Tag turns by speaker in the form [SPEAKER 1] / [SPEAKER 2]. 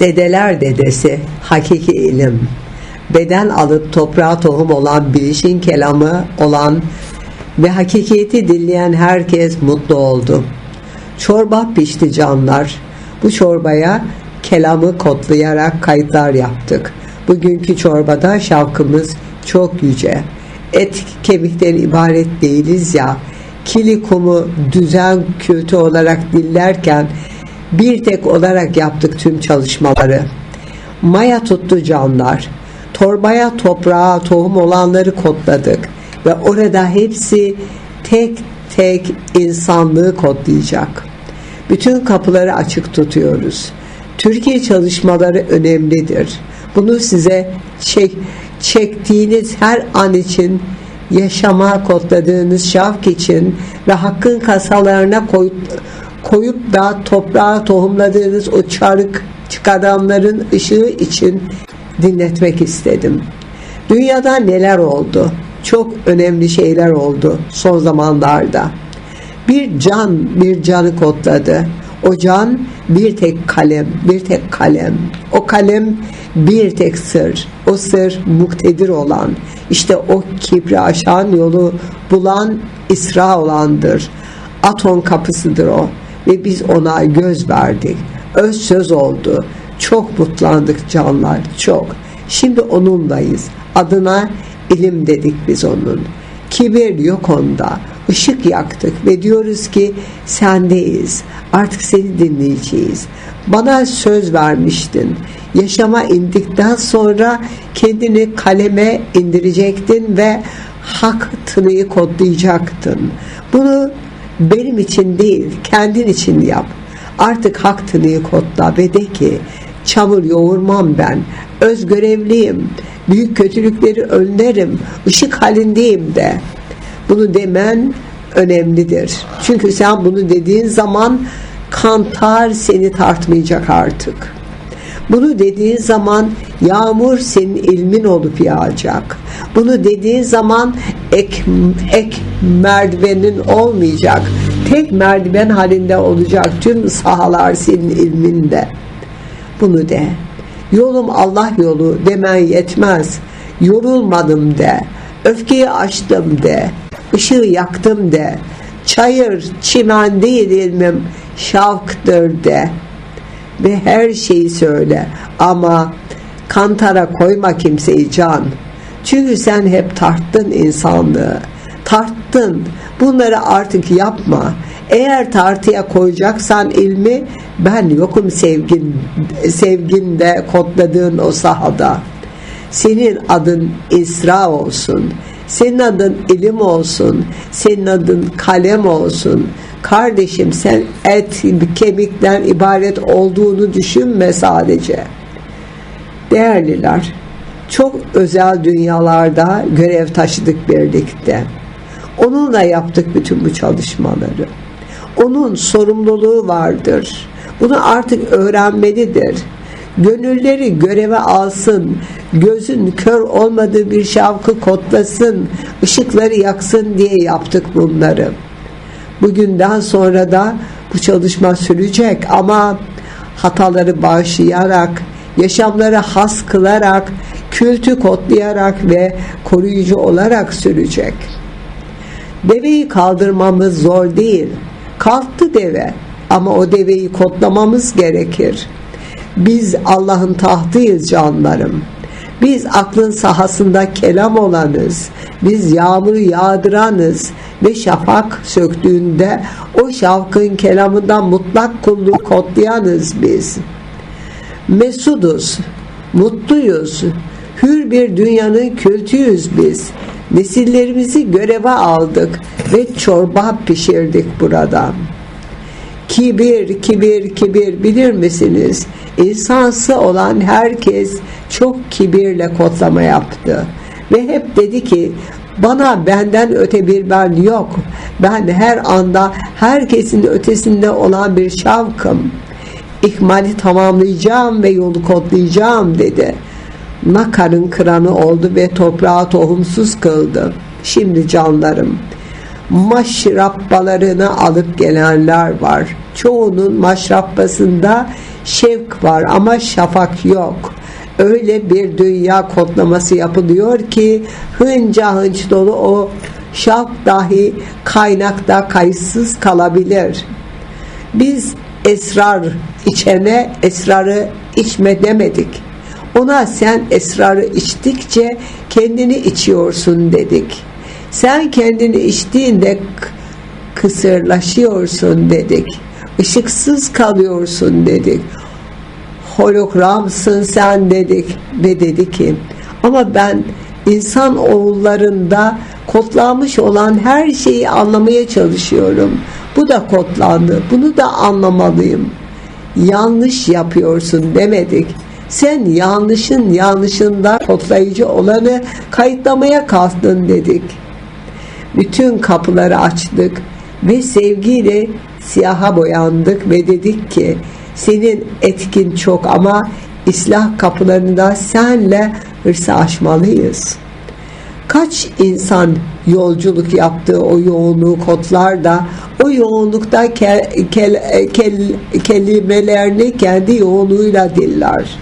[SPEAKER 1] Dedeler dedesi hakiki ilim. Beden alıp toprağa tohum olan bilişin kelamı olan ve hakikiyeti dinleyen herkes mutlu oldu. Çorba pişti canlar. Bu çorbaya kelamı kodlayarak kayıtlar yaptık. Bugünkü çorbada şavkımız çok yüce. Et kemikten ibaret değiliz ya. Kili kumu düzen kültü olarak dillerken bir tek olarak yaptık tüm çalışmaları. Maya tuttu canlar. Torbaya toprağa tohum olanları kodladık ve orada hepsi tek tek insanlığı kodlayacak. Bütün kapıları açık tutuyoruz. Türkiye çalışmaları önemlidir. Bunu size çek, çektiğiniz her an için yaşama kodladığınız şavk için ve hakkın kasalarına koyup, koyup da toprağa tohumladığınız o çarık çıkaranların ışığı için dinletmek istedim. Dünyada neler oldu? Çok önemli şeyler oldu son zamanlarda. Bir can bir canı kodladı. O can bir tek kalem, bir tek kalem. O kalem bir tek sır. O sır muktedir olan. İşte o kibri aşan yolu bulan İsra olandır. Aton kapısıdır o. Ve biz ona göz verdik. Öz söz oldu. Çok mutlandık canlar, çok. Şimdi onunlayız. Adına ilim dedik biz onun. Kibir yok onda. Işık yaktık ve diyoruz ki sendeyiz. Artık seni dinleyeceğiz. Bana söz vermiştin. Yaşama indikten sonra kendini kaleme indirecektin ve hak tınıyı kodlayacaktın. Bunu benim için değil, kendin için yap. Artık hak tınıyı kodla ve de ki çamur yoğurmam ben. Öz görevliyim. Büyük kötülükleri önlerim. Işık halindeyim de. Bunu demen önemlidir. Çünkü sen bunu dediğin zaman kantar seni tartmayacak artık. Bunu dediğin zaman yağmur senin ilmin olup yağacak. Bunu dediğin zaman ek, ek merdivenin olmayacak. Tek merdiven halinde olacak tüm sahalar senin ilminde. Bunu de. Yolum Allah yolu demen yetmez. Yorulmadım de. Öfkeyi açtım de. Işığı yaktım de. Çayır, çimen değil ilmim, şavktır de. Ve her şeyi söyle. Ama kantara koyma kimseyi can. Çünkü sen hep tarttın insanlığı. Tarttın. Bunları artık yapma. Eğer tartıya koyacaksan ilmi ben yokum sevgin sevginde kodladığın o sahada. Senin adın İsra olsun. Senin adın ilim olsun. Senin adın kalem olsun. Kardeşim sen et kemikten ibaret olduğunu düşünme sadece. Değerliler, çok özel dünyalarda görev taşıdık birlikte. Onunla yaptık bütün bu çalışmaları. Onun sorumluluğu vardır. Bunu artık öğrenmelidir. Gönülleri göreve alsın, gözün kör olmadığı bir şavkı kotlasın, ışıkları yaksın diye yaptık bunları. Bugünden sonra da bu çalışma sürecek ama hataları bağışlayarak, yaşamları has kılarak, kültü kodlayarak ve koruyucu olarak sürecek. Deveyi kaldırmamız zor değil. Kalktı deve ama o deveyi kodlamamız gerekir. Biz Allah'ın tahtıyız canlarım. Biz aklın sahasında kelam olanız. Biz yağmuru yağdıranız ve şafak söktüğünde o şavkın kelamından mutlak kulluğu kodlayanız biz. Mesuduz, mutluyuz, hür bir dünyanın kültüyüz biz. Nesillerimizi göreve aldık ve çorba pişirdik burada. Kibir, kibir, kibir bilir misiniz? İnsansı olan herkes çok kibirle kodlama yaptı. Ve hep dedi ki bana benden öte bir ben yok. Ben her anda herkesin ötesinde olan bir şavkım. İkmali tamamlayacağım ve yolu kodlayacağım dedi. Nakarın kıranı oldu ve toprağı tohumsuz kıldı. Şimdi canlarım maşrappalarını alıp gelenler var. Çoğunun maşrappasında Şevk var ama şafak yok. Öyle bir dünya kodlaması yapılıyor ki hınca hınç dolu o şaf dahi kaynakta kayıtsız kalabilir. Biz esrar içene esrarı içme demedik. Ona sen esrarı içtikçe kendini içiyorsun dedik. Sen kendini içtiğinde kısırlaşıyorsun dedik. Işıksız kalıyorsun dedik. Hologramsın sen dedik ve dedi ki ama ben insan oğullarında kodlanmış olan her şeyi anlamaya çalışıyorum. Bu da kodlandı. Bunu da anlamalıyım. Yanlış yapıyorsun demedik. Sen yanlışın yanlışında kodlayıcı olanı kayıtlamaya kalktın dedik. Bütün kapıları açtık ve sevgiyle siyaha boyandık ve dedik ki senin etkin çok ama islah kapılarında senle hırsı aşmalıyız. Kaç insan yolculuk yaptığı o yoğunluğu kodlar da o yoğunlukta ke- kel- kel- kelimelerini kendi yoğunluğuyla diller.